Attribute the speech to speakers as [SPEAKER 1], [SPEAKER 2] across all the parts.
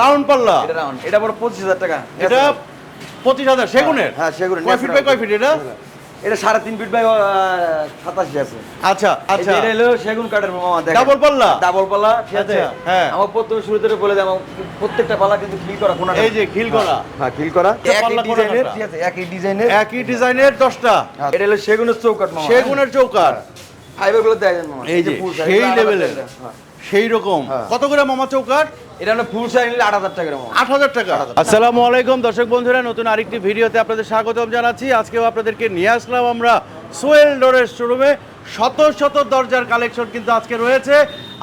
[SPEAKER 1] Round পাল্লা।
[SPEAKER 2] এটা round এটা বড় পঁচিশ হাজার টাকা।
[SPEAKER 1] এটা পঁচিশ হাজার সেগুনের?
[SPEAKER 2] হ্যাঁ সেগুনের।
[SPEAKER 1] কয় ফিট বাই কয় ফিট এটা?
[SPEAKER 2] এটা সাড়ে তিন ফিট বাই সাতাশি আছে।
[SPEAKER 1] আচ্ছা আচ্ছা।
[SPEAKER 2] এটা হলো সেগুন কাঠের মামা দেখেন।
[SPEAKER 1] ডাবল পাল্লা?
[SPEAKER 2] ডাবল পাল্লা ঠিক আছে?
[SPEAKER 1] আচ্ছা, হ্যাঁ।
[SPEAKER 2] আমার প্রথমে শুরুতে বলে দেয় আমার প্রত্যেকটা পাল্লা কিন্তু খিল করা কোনটা।
[SPEAKER 1] এই যে খিল করা।
[SPEAKER 2] হ্যাঁ খিল করা। একই ডিজাইনের ঠিক আছে একই ডিজাইনের।
[SPEAKER 1] একই ডিজাইনের দশটা।
[SPEAKER 2] এটা হলো সেগুনের চৌকাট মামা।
[SPEAKER 1] সেগুনের চৌকার
[SPEAKER 2] ফাইবারগুলো দেয় মামা।
[SPEAKER 1] এই যে সেই লেভেলের
[SPEAKER 2] হ্যাঁ।
[SPEAKER 1] সেই রকম।
[SPEAKER 2] হ্যাঁ।
[SPEAKER 1] কত করে মামা চৌকার
[SPEAKER 2] এটা হলো ফুল সাইজ নিলে আট হাজার টাকা।
[SPEAKER 1] আট হাজার টাকা। আসসালামু আলাইকুম দর্শক বন্ধুরা নতুন আরেকটি ভিডিওতে আপনাদের স্বাগতম জানাচ্ছি। আজকেও আপনাদেরকে নিয়ে আসলাম আমরা সোয়েল ডোরের শোরুমে শত শত দরজার কালেকশন কিন্তু আজকে রয়েছে।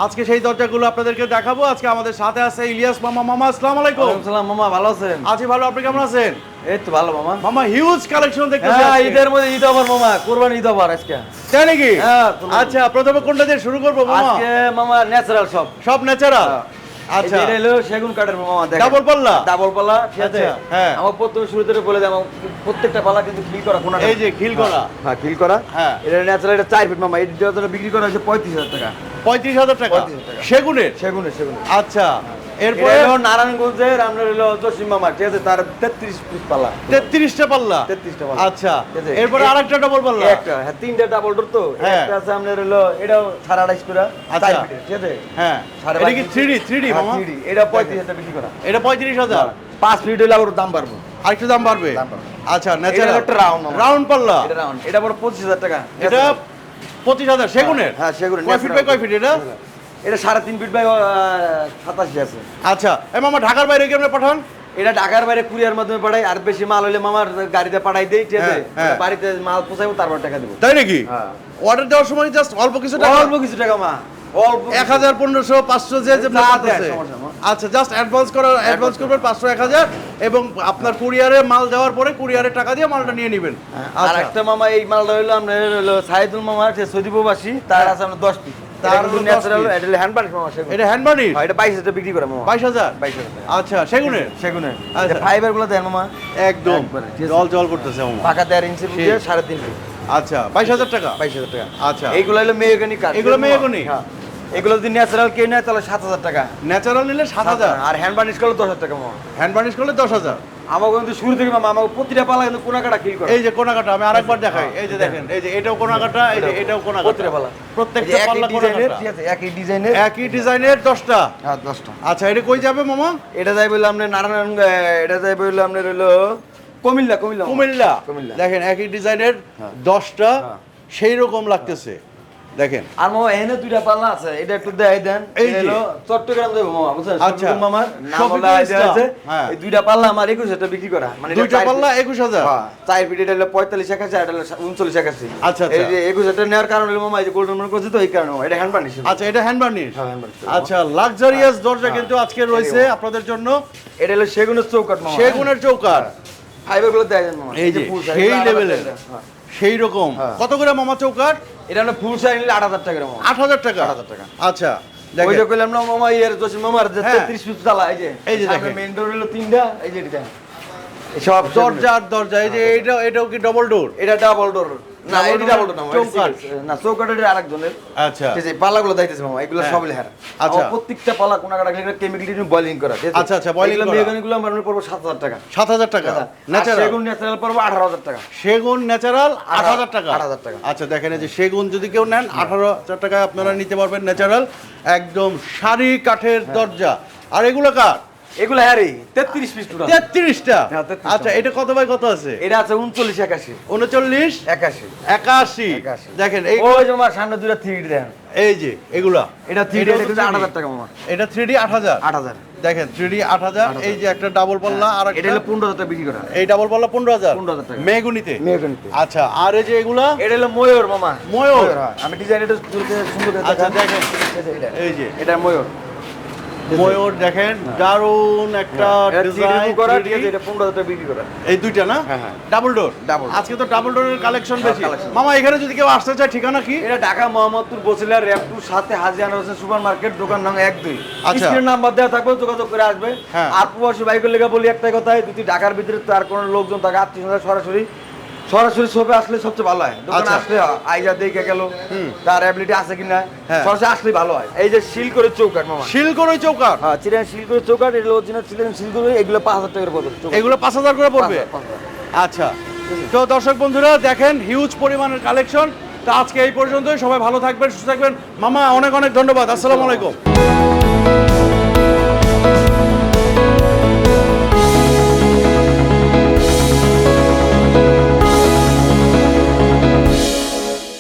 [SPEAKER 1] আজকে সেই দরজাগুলো আপনাদেরকে দেখাবো। আজকে আমাদের সাথে আছে ইলিয়াস মামা। মামা আসসালামু আলাইকুম।
[SPEAKER 2] সালাম মামা ভালো আছেন?
[SPEAKER 1] আছি ভালো আপনি কেমন আছেন?
[SPEAKER 2] এই তো ভালো মামা।
[SPEAKER 1] মামা হিউজ কালেকশন দেখতেছি
[SPEAKER 2] হ্যাঁ ঈদের মধ্যে ঈদ আবার মামা কোরবানি ঈদ আবার আজকে।
[SPEAKER 1] তাই নাকি?
[SPEAKER 2] হ্যাঁ,
[SPEAKER 1] আচ্ছা প্রথমে কোনটা দিয়ে শুরু করব মামা?
[SPEAKER 2] আজকে মামা ন্যাচারাল সব।
[SPEAKER 1] সব ন্যাচারাল
[SPEAKER 2] আচ্ছা। এটা হলো সেগুন কাঠের মামা দেখেন।
[SPEAKER 1] ডাবল পাল্লা?
[SPEAKER 2] ডাবল পাল্লা ঠিক আছে?
[SPEAKER 1] আচ্ছা, হ্যাঁ।
[SPEAKER 2] আমার প্রথমে শুরুতে বলে দেয় প্রত্যেকটা পাল্লা কিন্তু খিল করা
[SPEAKER 1] এই যে খিল করা।
[SPEAKER 2] হ্যাঁ। খিল করা।
[SPEAKER 1] হ্যাঁ।
[SPEAKER 2] এটা ন্যাচারাল এটা চার ফিট মামা। জন্য বিক্রি করা হয়েছে পঁয়ত্রিশ হাজার টাকা।
[SPEAKER 1] পঁয়ত্রিশ হাজার টাকা?
[SPEAKER 2] 35,000 টাকা।
[SPEAKER 1] সেগুনের?
[SPEAKER 2] সেগুনে সেগুনে
[SPEAKER 1] আচ্ছা।
[SPEAKER 2] এরপরে
[SPEAKER 1] এরপরে
[SPEAKER 2] নারায়ণগঞ্জের আপনার হলো জসিম মামা ঠিক আছে? তার তেত্রিশ পিস পাল্লা।
[SPEAKER 1] তেত্রিশটা পাল্লা?
[SPEAKER 2] 33 পাল্লা।
[SPEAKER 1] আচ্ছা এরপরে
[SPEAKER 2] এ-
[SPEAKER 1] আরেকটা ডবল পাল্লা?
[SPEAKER 2] একটা হ্যাঁ তিনটা ডাবল ডোর তো।
[SPEAKER 1] হ্যাঁ।
[SPEAKER 2] একটা আছে আপনার হলো এটাও সাড়ে আড়াইশ করে
[SPEAKER 1] আচ্ছা।
[SPEAKER 2] ঠিক আছে?
[SPEAKER 1] হ্যাঁ। এটা কি থ্রি ডি থ্রি ডি
[SPEAKER 2] হ্যাঁ,
[SPEAKER 1] মামা?
[SPEAKER 2] 3D এটা পঁয়ত্রিশ হাজার বিক্রি করা।
[SPEAKER 1] এটা পঁয়ত্রিশ হাজার?
[SPEAKER 2] পাঁচ ফিট হলে আবার দাম বাড়বো।
[SPEAKER 1] আরেকটু দাম বাড়বে? আচ্ছা
[SPEAKER 2] এটা
[SPEAKER 1] ন্যাচারাল
[SPEAKER 2] একটা round
[SPEAKER 1] রাউন্ড পাল্লা?
[SPEAKER 2] এটা রাউন্ড এটা বড় পঁচিশ হাজার টাকা।
[SPEAKER 1] এটা পঁচিশ হাজার সেগুনের?
[SPEAKER 2] হ্যাঁ সেগুলো
[SPEAKER 1] কয় ফিট বাই কয় ফিট এটা?
[SPEAKER 2] এটা সাড়ে তিন ফিট বাই সাতাশি আছে।
[SPEAKER 1] আচ্ছা এ মামা ঢাকার বাইরে কেমনে পাঠান?
[SPEAKER 2] এটা ঢাকার বাইরে কুরিয়ার মাধ্যমে পাঠাই আর বেশি মাল হলে মামার গাড়িতে পাঠাই দেই ঠিক আছে?
[SPEAKER 1] হ্যাঁ, হ্যাঁ।
[SPEAKER 2] বাড়িতে মাল পৌঁছাবো তারপর টাকা দেবো।
[SPEAKER 1] তাই নাকি?
[SPEAKER 2] হ্যাঁ।
[SPEAKER 1] অর্ডার দেওয়ার সময় জাস্ট অল্প কিছু টাকা?
[SPEAKER 2] অল্প কিছু টাকা মা।
[SPEAKER 1] এক হাজার পনেরোশো পাঁচশো যে। আচ্ছা জাস্ট অ্যাডভান্স করার অ্যাডভান্স করবেন পাঁচশো এক হাজার এবং আপনার কুরিয়ারে মাল দেওয়ার পরে কুরিয়ারের টাকা দিয়ে মালটা নিয়ে নেবেন।
[SPEAKER 2] আর
[SPEAKER 1] আচ্ছা।
[SPEAKER 2] একটা মামা এই মালটা হইল আপনার সাইদুল মামা সৌদি প্রবাসী তার আছে আপনার দশ পিস।
[SPEAKER 1] তার
[SPEAKER 2] তার
[SPEAKER 1] হলো 10
[SPEAKER 2] ন্যাচারাল
[SPEAKER 1] piece।
[SPEAKER 2] এটা হলো হ্যান্ড বানিশ মামা সেগুন।
[SPEAKER 1] এটা হ্যান্ড বানিশ
[SPEAKER 2] হ্যাঁ,
[SPEAKER 1] আচ্ছা সেগুনের?
[SPEAKER 2] সেগুনে
[SPEAKER 1] আচ্ছা।
[SPEAKER 2] ফাইবারগুলো দেন মামা।
[SPEAKER 1] একদম।
[SPEAKER 2] একবারে, ঠিক আছে।
[SPEAKER 1] জল জল করতেছে
[SPEAKER 2] পাকা দেড় ইঞ্চি সাড়ে তিন ফিট
[SPEAKER 1] আচ্ছা বাইশ হাজার টাকা?
[SPEAKER 2] বাইশ হাজার টাকা।
[SPEAKER 1] আচ্ছা।
[SPEAKER 2] এইগুলো হলো মেয়েগানি কাঠ।
[SPEAKER 1] এগুলো?
[SPEAKER 2] হ্যাঁ। এগুলো যদি ন্যাচারাল কেউ নেয় তাহলে সাত হাজার টাকা।
[SPEAKER 1] ন্যাচারাল নিলে সাত হাজার।
[SPEAKER 2] আর হ্যান্ড করলে দশ হাজার টাকা
[SPEAKER 1] হ্যান্ড বানিশ করলে দশ হাজার?
[SPEAKER 2] আমাকে কিন্তু শুরু থেকে মামা আমাকে প্রতিটা পালা কিন্তু কোনা কাটা কিল করে।
[SPEAKER 1] এই যে কোনাকাটা আমি আরেকবার দেখাই। এই যে দেখেন এই যে এটাও কোনাকাটা এই যে এটাও কোনাকাটা।
[SPEAKER 2] প্রতিটা পালা।
[SPEAKER 1] প্রত্যেকটা পাল্লা
[SPEAKER 2] ডিজাইনের
[SPEAKER 1] কোনাকাটা।
[SPEAKER 2] ঠিক আছে একই ডিজাইনের
[SPEAKER 1] একই ডিজাইনের দশটা।
[SPEAKER 2] হ্যাঁ দশটা।
[SPEAKER 1] আচ্ছা এটা কই যাবে মামা?
[SPEAKER 2] এটা যাই বললাম আপনার নারায়ণ এটা যাই বললাম আপনার হলো কুমিল্লা কুমিল্লা।
[SPEAKER 1] কুমিল্লা।
[SPEAKER 2] কুমিল্লা।
[SPEAKER 1] দেখেন একই ডিজাইনের দশটা সেই রকম লাগতেছে। দেখেন।
[SPEAKER 2] আর মামা দুইটা পাল্লা আছে এটা একটু দেখাই দেন।
[SPEAKER 1] এই
[SPEAKER 2] হলো চট্টগ্রাম দেবো মামা বুঝছেন?
[SPEAKER 1] আচ্ছা।
[SPEAKER 2] শফিকুল মামার নাম হলো আছে।
[SPEAKER 1] হ্যাঁ।
[SPEAKER 2] এই দুইটা পাল্লা আমার একুশ হাজার বিক্রি করা। মানে
[SPEAKER 1] দুইটা পাল্লা
[SPEAKER 2] ফিট।
[SPEAKER 1] একুশ হাজার?
[SPEAKER 2] হ্যাঁ, চার ফিট এটা হলো পঁয়তাল্লিশ একাশি আর এটা হলো উনচল্লিশ একাশি।
[SPEAKER 1] আচ্ছা, আচ্ছা।
[SPEAKER 2] এই যে একুশ হাজার নেওয়ার কারণ হলো মামা এই যে গোল্ডেন মনে করছে তো এই কারণে এটা হ্যান্ড বানিশ
[SPEAKER 1] আচ্ছা এটা হ্যান্ড বার্নিশ
[SPEAKER 2] হ্যাঁ।
[SPEAKER 1] আচ্ছা লাক্সারিয়াস দরজা
[SPEAKER 2] হ্যাঁ।
[SPEAKER 1] কিন্তু আজকে রয়েছে আপনাদের জন্য।
[SPEAKER 2] এটা হলো সেগুনের চৌকাট মামা
[SPEAKER 1] সেগুনের চৌকার
[SPEAKER 2] ফাইবারগুলো দেয় মামা
[SPEAKER 1] এই যে সেই লেভেলের
[SPEAKER 2] হ্যাঁ।
[SPEAKER 1] সেই রকম।
[SPEAKER 2] হ্যাঁ।
[SPEAKER 1] কত করে মামা চৌকাট
[SPEAKER 2] এটা হলো ফুল সাইজ নিলে আট হাজার টাকা
[SPEAKER 1] আট হাজার টাকা?
[SPEAKER 2] 8,000 টাকা।
[SPEAKER 1] আচ্ছা
[SPEAKER 2] ওই যে কইলাম না মামা ইয়ার জসিম মামার যে
[SPEAKER 1] হ্যাঁ।
[SPEAKER 2] 33 পিস তালা এই যে।
[SPEAKER 1] এই যে দেখেন।
[SPEAKER 2] মেইন ডোর হলো তিনটা এই যে এটা। সব
[SPEAKER 1] দরজা আর দরজা এই যে এটা এটাও কি ডবল ডোর
[SPEAKER 2] এটা ডাবল ডোর না ডাবল না। না এটা আরেকজনের।
[SPEAKER 1] আচ্ছা।
[SPEAKER 2] মামা এগুলো
[SPEAKER 1] হ্যাঁ।
[SPEAKER 2] সব লেহার।
[SPEAKER 1] আচ্ছা।
[SPEAKER 2] প্রত্যেকটা কোনা কাটা কেমিক্যাল বয়লিং করা
[SPEAKER 1] আচ্ছা, আচ্ছা, করা।
[SPEAKER 2] মেগানিগুলো আমার পড়ব 7000 টাকা।
[SPEAKER 1] সাত হাজার টাকা?
[SPEAKER 2] আর
[SPEAKER 1] ন্যাচারাল
[SPEAKER 2] সেগুন ন্যাচারাল পড়ব 18000 টাকা।
[SPEAKER 1] সেগুন ন্যাচারাল আট হাজার টাকা?
[SPEAKER 2] 8,000 টাকা।
[SPEAKER 1] আচ্ছা দেখেন যে সেগুন যদি কেউ নেন আঠারো হাজার টাকায় আপনারা নিতে পারবেন ন্যাচারাল একদম সারি কাঠের
[SPEAKER 2] হ্যাঁ।
[SPEAKER 1] দরজা। আর এগুলো কাঠ
[SPEAKER 2] এগুলো হ্যারি 33 পিস টোটাল
[SPEAKER 1] তেত্রিশটা?
[SPEAKER 2] হ্যাঁ, 33
[SPEAKER 1] আচ্ছা এটা কত বাই কত আছে?
[SPEAKER 2] এটা আছে 39 81
[SPEAKER 1] উনচল্লিশ?
[SPEAKER 2] 81
[SPEAKER 1] একাশি।
[SPEAKER 2] 81
[SPEAKER 1] দেখেন এই
[SPEAKER 2] ওই যে আমার সামনে দুইটা থ্রি দেখেন।
[SPEAKER 1] এই যে এগুলা।
[SPEAKER 2] এটা থ্রি
[SPEAKER 1] এটা
[SPEAKER 2] এটা
[SPEAKER 1] হচ্ছে 3D
[SPEAKER 2] 8000 টাকা মামা।
[SPEAKER 1] এটা থ্রি ডি আট হাজার।
[SPEAKER 2] 8000
[SPEAKER 1] দেখেন থ্রি ডি আট হাজার এই যে একটা ডাবল পাল্লা আর
[SPEAKER 2] এটা হলো 15000 টাকা বিক্রি করা।
[SPEAKER 1] এই ডাবল পাল্লা পনেরো হাজার।
[SPEAKER 2] 15,000 টাকা।
[SPEAKER 1] মেগুনিতে
[SPEAKER 2] মেহগনিতে।
[SPEAKER 1] আচ্ছা আর এই যে এগুলা?
[SPEAKER 2] এটা হলো ময়ূর মামা।
[SPEAKER 1] ময়ূর?
[SPEAKER 2] হ্যাঁ। আমি ডিজাইন এটা সুন্দর করে
[SPEAKER 1] আচ্ছা
[SPEAKER 2] দেখেন। এই যে। এটা ময়ূর।
[SPEAKER 1] ময়ূর দেখেন দারুণ একটা ডিজাইন
[SPEAKER 2] করা ঠিক আছে এটা 15000 টাকা বিক্রি করা।
[SPEAKER 1] এই দুইটা না?
[SPEAKER 2] হ্যাঁ, হ্যাঁ।
[SPEAKER 1] ডাবল ডোর আজকে তো ডাবল ডোরের কালেকশন বেশি। মামা এখানে যদি কেউ আসতে চায় ঠিকানা কি?
[SPEAKER 2] এটা ঢাকা মোহাম্মদপুর বসিলার র্যাপটু সাথে হাজি আনোয়ার হোসেন সুপার মার্কেট দোকান নং এক দুই।
[SPEAKER 1] আচ্ছা।
[SPEAKER 2] স্ক্রিন নাম্বার দেওয়া থাকবে যোগাযোগ করে আসবে।
[SPEAKER 1] হ্যাঁ।
[SPEAKER 2] আর প্রবাসী বাইকের লেগে বলি একটাই কথাই যদি ঢাকার ভিতরে তার কোনো লোকজন থাকে আত্মীয় সরাসরি সরাসরি শপে আসলে সবচেয়ে ভালো হয়। দোকানে
[SPEAKER 1] আচ্ছা।
[SPEAKER 2] আসলে আইজা দেখে গেল তার অ্যাবিলিটি আছে কিনা
[SPEAKER 1] হ্যাঁ।
[SPEAKER 2] সরাসরি আসলে ভালো হয়। এই যে শিল করে চৌকাট মামা।
[SPEAKER 1] শিল করে চৌকাট
[SPEAKER 2] হ্যাঁ চিরান শিল করে চৌকাট এগুলো অরিজিনাল চিরান শিল করে এগুলো পাঁচ হাজার টাকার পড়বে।
[SPEAKER 1] এগুলো পাঁচ হাজার করে পড়বে। আচ্ছা। তো দর্শক বন্ধুরা দেখেন হিউজ পরিমাণের কালেকশন তো আজকে এই পর্যন্তই। সবাই ভালো থাকবেন সুস্থ থাকবেন। মামা অনেক অনেক ধন্যবাদ। আসসালামু আলাইকুম।